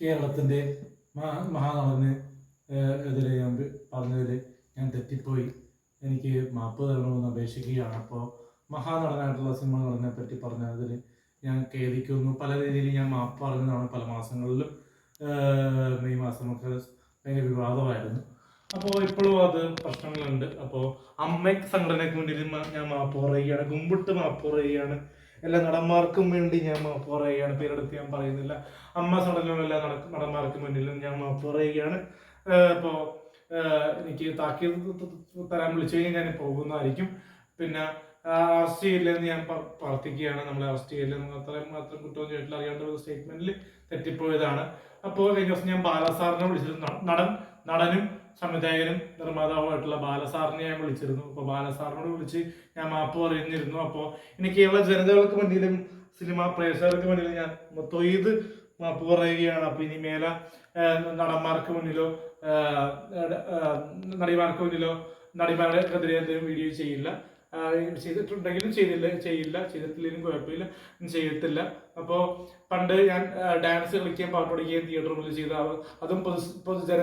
കേരളത്തിന്റെ മഹാ മഹാനടന് എതിരെ ഞാൻ പറഞ്ഞതിൽ ഞാൻ തെറ്റിപ്പോയി. എനിക്ക് മാപ്പ് തരണമെന്ന് അപേക്ഷിക്കുകയാണ്. അപ്പോൾ മഹാനടനായിട്ടുള്ള സിനിമ നടനെ പറ്റി പറഞ്ഞതിൽ ഞാൻ ഖേദിക്കുന്നു. പല രീതിയിൽ ഞാൻ മാപ്പ് പറഞ്ഞതാണ്. പല മാസങ്ങളിലും മെയ് മാസമൊക്കെ ഭയങ്കര വിവാദമായിരുന്നു. അപ്പോൾ ഇപ്പോഴും അത് പ്രശ്നങ്ങളുണ്ട്. അപ്പോൾ അമ്മയ്ക്ക് സംഘടനയ്ക്ക് വേണ്ടിയിട്ട് ഞാൻ മാപ്പ് പറയുകയാണ്. കുമ്പിട്ട് മാപ്പ് പറയുകയാണ്. എല്ലാ നടന്മാർക്കും വേണ്ടി ഞാൻ മാപ്പ് പറയുകയാണ്. പേരെടുത്ത് ഞാൻ പറയുന്നില്ല. അമ്മ സംഘടനയിലും എല്ലാ നട- നടന്മാർക്കും വേണ്ടിയിലും ഞാൻ മാപ്പ് പറയുകയാണ് ഇപ്പോൾ എനിക്ക് താക്കീത് തരാൻ വിളിച്ചു കഴിഞ്ഞാൽ ഞാൻ പോകുന്നതായിരിക്കും. പിന്നെ അറസ്റ്റ് ചെയ്യില്ലെന്ന് ഞാൻ പ്രാർത്ഥിക്കുകയാണ്. നമ്മളെ അറസ്റ്റ് ചെയ്യില്ലെന്ന് അത്രയും മാത്രം കുറ്റവും ചെയ്തിട്ടില്ല അറിയാണ്ട് ഒരു സ്റ്റേറ്റ്മെന്റിൽ തെറ്റിപ്പോയതാണ്. അപ്പോൾ കഴിഞ്ഞ ദിവസം ഞാൻ ബാലസാറിനെ വിളിച്ചിരുന്നു. നട- നടൻ നടനും സംവിധായകനും നിർമ്മാതാവുമായിട്ടുള്ള ബാലസാറിനെ ഞാൻ വിളിച്ചിരുന്നു. അപ്പോൾ ബാലസാറിനോട് വിളിച്ച് ഞാൻ മാപ്പ് പറയുന്നിരുന്നു അപ്പോൾ ഇനി കേരള ജനതകൾക്ക് വേണ്ടിയിലും സിനിമ പ്രേക്ഷകർക്ക് വേണ്ടിയിലും ഞാൻ തൊയ്ത് മാപ്പ് പറയുകയാണ്. അപ്പോൾ ഇനി മേല നടന്മാർക്ക് മുന്നിലോ നടിമാർക്ക് മുന്നിലോ നടിമാരുടെ എതിരെ എന്തെങ്കിലും വീഡിയോ ചെയ്യില്ല. ചെയ്തിട്ടുണ്ടെങ്കിലും ചെയ്തില്ല ചെയ്യില്ല ചെയ്തിട്ടില്ലെങ്കിലും കുഴപ്പമില്ല ചെയ്യത്തില്ല. അപ്പോൾ പണ്ട് ഞാൻ ഡാൻസ് കളിക്കുകയും പാട്ട് പഠിക്കുകയും തിയേറ്റർ മുതൽ ചെയ്ത അതും പൊതു പൊതുജന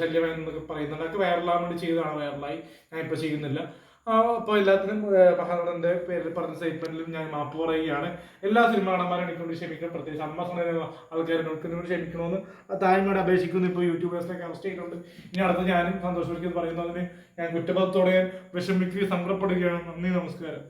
ശല്യമായി എന്നൊക്കെ പറയുന്നുണ്ട്. അതൊക്കെ വൈറലാകാൻ വേണ്ടി ചെയ്തതാണ് വൈറലായി ഞാൻ ഇപ്പോൾ ചെയ്യുന്നില്ല. അപ്പോൾ എല്ലാത്തിനും മഹാനടന്റെ പേരിൽ പറഞ്ഞ സ്റ്റേറ്റ്മെന്റിലും ഞാൻ മാപ്പ് പറയുകയാണ്. എല്ലാ സിനിമ നടന്മാരും എനിക്ക് വേണ്ടി ക്ഷമിക്കണം. പ്രത്യേകിച്ച് അമ്മ സമയം ആൾക്കാരോട് ക്ഷമിക്കണമെന്ന് താഴ്മയോട് അപേക്ഷിക്കുന്നു. ഇപ്പോൾ യൂട്യൂബേഴ്സിനൊക്കെ അറസ്റ്റ് ചെയ്തിട്ടുണ്ട് ഇനി അടുത്ത് ഞാനും സന്തോഷം പറയുന്നതിന് ഞാൻ കുറ്റബോധത്തോടെ ഞാൻ വിഷമിക്കുകയും സങ്കടപ്പെടുകയാണ്. നന്ദി നമസ്കാരം.